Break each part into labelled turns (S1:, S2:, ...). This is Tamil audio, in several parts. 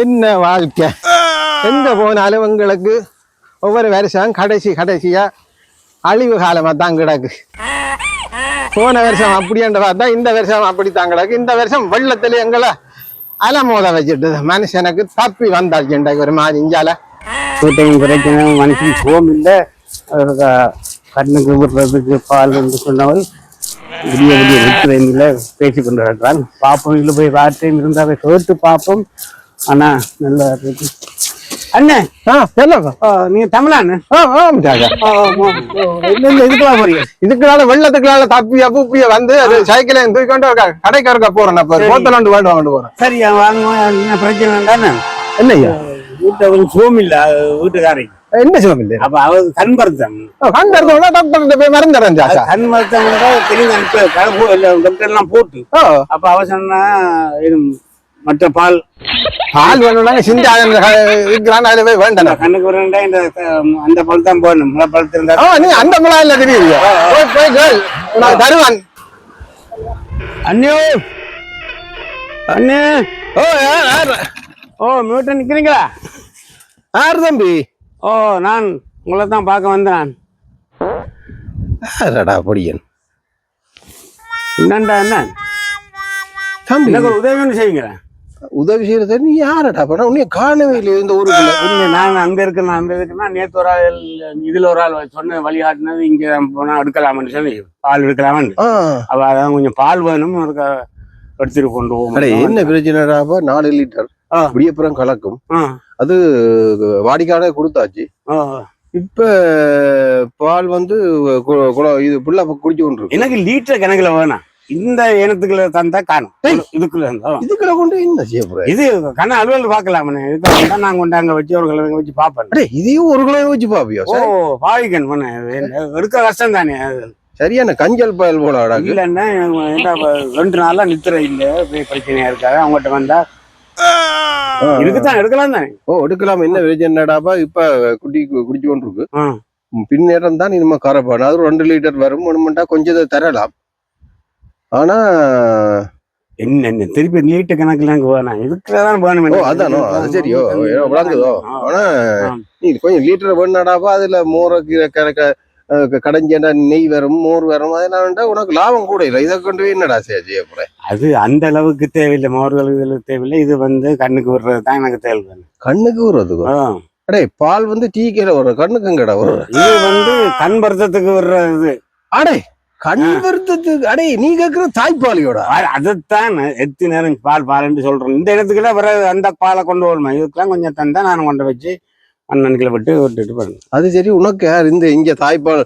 S1: என்ன வாழ்க்கை? எங்க போனாலும் எங்களுக்கு ஒவ்வொரு வருஷம் கடைசி கடைசியா அழிவு காலமாக தான் கிடக்கு. போன வருஷம் அப்படின்ற பார்த்தா இந்த வருஷம் அப்படித்தான் கிடக்கு. இந்த வருஷம் வெள்ளத்தில் எங்களை அலமோத வச்சுட்டு மனுஷனுக்கு தப்பி வந்தாச்சு ஒரு மாதிரி. இஞ்சால.
S2: வீட்டையும் பிரச்சனை மனுஷன் சோம் இல்லை. கண்ணுக்கு விடுறதுக்கு பால் என்று சொன்னவள் விடிய விடிய விற்கிறேன்ல பேசி கொண்டு இருக்கிறான் பார்ப்போம் இல்லை போய் வார்த்தையும் இருந்தாவே கேட்டு பார்ப்போம் ஆனா நல்லா இருக்கு. அண்ணே
S1: ஆ சொல்லுங்க.
S2: ஆ, நீங்க தமிழாண்ணே?
S1: ஆ ஆமாச்சாக்கா
S2: இதுக்கெல்லாம் போறீங்க?
S1: இதுக்குனால வெள்ளத்துக்குனால தப்பி அப்புப்பிய வந்து அது சைக்கிளை தூக்கி கொண்டு ஒரு க- கடைக்கு இருக்க போறேன் அப்ப
S2: சரி.
S1: போத்தல் கொண்டு வேண்டு வாங்கிட்டு போறேன்.
S2: சரியா வாங்க பிரச்சனை தானே
S1: என்னய்யா?
S2: வீட்டை சோம் இல்ல வீட்டுக்காரை
S1: என்ன சிவம் இல்லை
S2: அப்ப அவ கண் மருத்துவம்
S1: கண்டறதோட டாக்டர் போய் மறந்துடுறேன் ஜாசா
S2: கண் மருத்துவம் டாக்டர் எல்லாம் போட்டு. அப்ப அவ சொன்னா மற்ற பால்
S1: பால் வேணும்னா சிந்தி இருக்கிறான் அதுல போய் வேண்டாம்
S2: கண்ணுக்கு வரண்டா இந்த அந்த பழம் தான் போடணும். முளை பழத்து இருந்தா
S1: நீ அந்த மிளகா இல்ல தெரியுது. போய் போய் கேள். நான் தருவான்.
S2: அண்ணியோ அண்ணே.
S1: ஓ யார்
S2: ஓ மியூட்ட நிக்கிறீங்களா?
S1: யார் தம்பி.
S2: ஓ நான் உங்களை தான் பார்க்க வந்தேன்.
S1: யாரடா பொடியன்.
S2: என்னண்டா என்ன?
S1: தம்பி.
S2: உதவி ஒன்று செய்யுங்கிறேன்
S1: உதவி செய்யறது நீ யாரடா பண்ண உன்னைய காணவே இல்லை இந்த
S2: இல்லை நான் அங்க இருக்கேன் நான் அங்க இருக்கேன்னா நேற்று ஒரு ஆள் இதுல ஒரு ஆள் சொன்ன வழிகாட்டினது இங்க போனா எடுக்கலாம்னு சொல்லி பால் எடுக்கலாமான்னு. அவ அதான் கொஞ்சம் பால் வேணும் எடுத்துட்டு கொண்டு போவோம்
S1: என்ன பிரச்சனைடாப்பா நாலு லிட்டர். விடியப்புறம் கலக்கும். அது வாடிக்கையாளே கொடுத்தாச்சு. இப்ப பால் வந்து இது புள்ள குடிச்சு கொண்டு
S2: எனக்கு லீட்டர் கணக்குல வேணாம். இந்த இனத்துக்குள்ள தந்தா காணும். இதுக்குள்ள இருந்தா
S1: இதுக்குள்ள கொண்டு என்ன செய்ய போற?
S2: இது கண்ண அலுவல் பார்க்கலாமே இதுக்கு நான் கொண்டு அங்க வச்சு ஒரு கிழங்கு வச்சு பார்ப்பேன்
S1: அடே இதையும் ஒரு கிலோ வச்சு பாப்பியோ
S2: ஓ பாவிக்கன் பண்ண. எடுக்க கஷ்டம் தானே.
S1: சரியான கஞ்சல் பயல் போல
S2: இல்லைன்னா என்ன ரெண்டு நாளா நித்திர இல்ல பிரச்சனையா இருக்காது. அவங்ககிட்ட வந்தா இதுக்குதான் எடுக்கலாம் தானே.
S1: ஓ எடுக்கலாம். என்ன பிரச்சனைடாப்பா இப்ப குட்டி கு- குடிச்சு கொண்டு இருக்கு
S2: ஆ.
S1: பின்னேரம் தான் இனிமே கரப்பான. அது ரெண்டு லிட்டர் வரும். ஒண்ணுமெண்டா கொஞ்சத்தை தரலாம். ஆனா
S2: என்ன என்ன திருப்பி நீட்டு கணக்குல அங்க வேணாம். இதுக்குதான்
S1: ஓ அதானோ? அது சரியோ? விளங்குதோ ஆனா நீ கொஞ்சம் லிட்டர் வேணாடாப்பா அதுல மோர கடைஞ்சேண்டா நெய் வரும் மோர் வரும் அதெல்லாம் உனக்கு லாபம் கூட இல்லை. இதை கொண்டு போய் என்னடா செய்ய செய்ய போற?
S2: அது அந்த அளவுக்கு தேவையில்லை. மோர்கள் இதுல தேவையில்லை. இது வந்து கண்ணுக்கு விடுறது தான் எனக்கு தேவை
S1: கண்ணுக்கு
S2: ஆ.
S1: அடே பால் வந்து டீ கீரை வரும் கண்ணுக்கும் கடை வரும்
S2: இது வந்து கண் பருத்தத்துக்கு விடுற இது
S1: அடே கண் வருத்தத்துக்கு அடே நீ கேக்குற தாய்ப்பாலியோட?
S2: அ- அதைத்தான் நான் எத்தனை நேரம் பால் பால்ன்னு சொல்றேன். இந்த இடத்துக்குள்ள வர அந்த பாலை கொண்டு வரணும். இதுக்கெல்லாம் கொஞ்சம் தந்தா நான் கொண்டு வச்சு அண்ணனுக்குள்ள விட்டு விட்டுட்டு போறேன்
S1: அது சரி உனக்கு யார் இந்த இங்க தாய்ப்பால்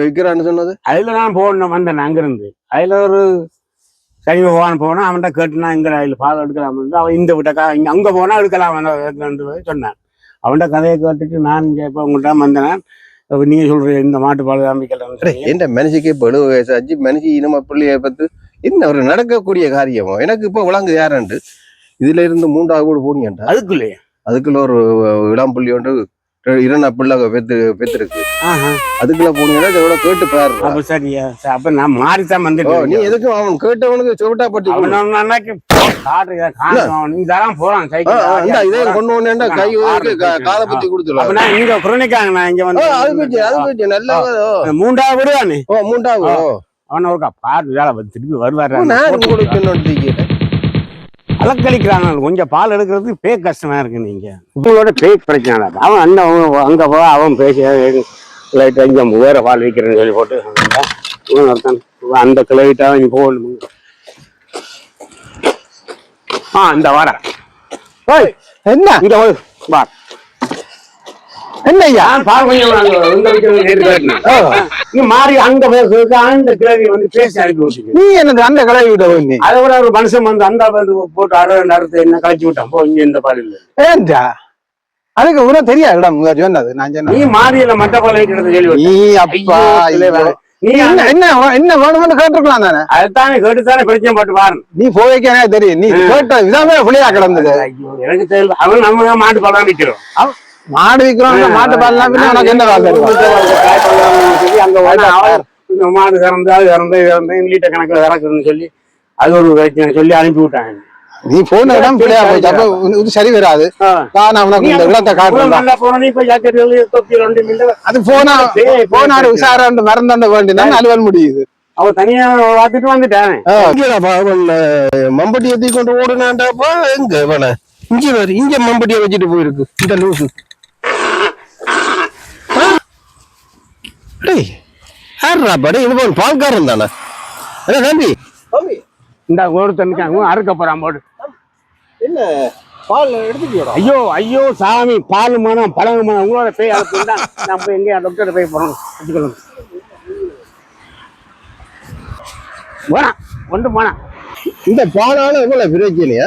S1: விக்கிறான்னு சொன்னது?
S2: அதுல நான் போகணும் வந்தேன் அங்கிருந்து. அதுல ஒரு சனி பகவான் போனா அவன்கிட்ட கேட்டுனா இங்க அதுல பால் எடுக்கலாம் அவன் இந்த விட்டக்கா இங்க அங்க போனா எடுக்கலாம் சொன்னான். அவன்கிட்ட கதையை கேட்டுட்டு நான் இப்ப உங்கள்கிட்ட வந்தேன். நீங்க சொல்ற இந்த மாட்டு பால்
S1: அடே
S2: காமிக்கலாம்
S1: எந்த மனுஷிக்கு இப்ப எழுபது வயசு ஆச்சு மனுஷி இனம பிள்ளைய பத்து என்ன ஒரு நடக்கக்கூடிய காரியமோ? எனக்கு இப்ப விளங்கு யாரண்டு இதுல இருந்து மூன்றாவது கூட போனீங்கடா
S2: அதுக்குள்ளேயே?
S1: அதுக்குள்ள ஒரு இளம் புள்ளி ஒன்று இரண்டா பிள்ளை பெத்து பெத்திருக்கு.
S2: ஆஹா.
S1: அதுக்குள்ள போனீங்கன்னா இதோட கேட்டு பாரு
S2: அப்ப சரியா சரி, அப்ப நான் மாறித்தான் வந்துட்டேன்.
S1: நீ எதுக்கும் அவன் கேட்டவனுக்கு சுவட்டா பட்டி
S2: நீ தரான் போறான்
S1: இதே. கொண்டு வந்தேன்டா கை காலை பத்தி
S2: அப்ப
S1: கொடுத்துருவாங்க
S2: நான் இங்க குரணிக்காங்க நான் இங்க வந்து
S1: அது போச்சு அது போச்சு நல்லா ஓ.
S2: மூன்றாவது விடுவானே?
S1: ஓ மூன்றாவது ஓ.
S2: அவன ஒருக்கா பாரு வேலை திருப்பி வருவாரு.
S1: நான் உங்களுக்கு.
S2: அலக்களிக்கிறாங்க கொஞ்சம் பால் எடுக்கிறது பேக் கஷ்டமா இருக்கு நீங்க. உங்களோட பேக் பிரச்சனை இல்லை. அவன் அந்த அவன் அங்க போ அவன் பேசி லைட்டா இங்க வேற பால் விற்கிறேன்னு சொல்லி போட்டு அந்த கிளைட்டா நீ போகணும். ஆ இந்த வார
S1: என்ன?
S2: இங்க வா, வா
S1: என்ன ஐயா
S2: நான் பால் கொஞ்சம் அங்க இந்த விற்கிறது நேத்து கேட்டேன்.
S1: ஓ.
S2: நீ மாறி அங்க பேசுறது அந்த கிளவி வந்து பேசி அனுப்பி
S1: நீ எனக்கு அந்த கலை விட நீ?
S2: அதை விட ஒரு மனுஷன் வந்து அந்த வந்து போட்டு அறுபது அறுபது என்ன கழிச்சு விட்டான்? போ இங்க இந்த பால் இல்ல
S1: ஏன்டா அதுக்கு உனக்கு தெரியாதுடா முதல் சொன்னது. நான்
S2: நீ மாறியில மட்ட பால் வைக்கிறது சொல்லி.
S1: நீ அப்பா
S2: ஐயோ. நீ
S1: என்ன என்ன வேணும்னு கேட்டிருக்கலாம் தானே?
S2: அதைத்தானே கேட்டுத்தானே பிரச்சனை போட்டு பாரு
S1: நீ போய்க்கே தெரியும். நீ கேட்ட விதமே புளியா கிடந்தது.
S2: எனக்கு தெரியல. அவன் நம்ம தான் மாட்டு பால் விற்கிறோம்
S1: மாடு விக்கிறோம் மாட்டு பால்லாம் பின்ன உனக்கு என்ன?
S2: அங்க மாடு இறந்து அது இறந்து இறந்து லீட்டர் கணக்குல இறக்குதுன்னு சொல்லி அது ஒரு பிரச்சனை சொல்லி அனுப்பி விட்டாங்க.
S3: நீ போன இடம் பிள்ளையா போச்சு அப்ப இது சரி வராது. நான் உனக்கு இந்த இடத்தை காட்டுறேன் அது போனா போனாரு உஷாராண்டு மறந்தாண்ட வேண்டினா அலுவல் முடியுது.
S2: அவன் தனியா பார்த்துட்டு வந்துட்டான்.
S1: மம்பட்டியை தூக்கி கொண்டு ஓடுனாண்டாப்பா எங்க வேணா இங்க வேறு இங்க மம்பட்டியை வச்சுட்டு போயிருக்கு இந்த லூசு ஆ? டேய் யாருடா படே? இது போல் பால்காரன் தானே? என்ன தம்பி.
S2: இந்த ஒருத்தனுக்கு அறுக்க போறான் போடு.
S3: என்ன? பால் எடுத்துக்கியோட?
S2: ஐயோ ஐயோ சாமி பால் மனம் பழகு மனம். உங்களோட போய் அதை போய் தான் நம்ம எங்கேயா டாக்டர் போய் போறோம். வச்சுக்கணும் போனா ஒன்று போனா
S1: இந்த பாலால இவ்வளவு பிரச்சனையா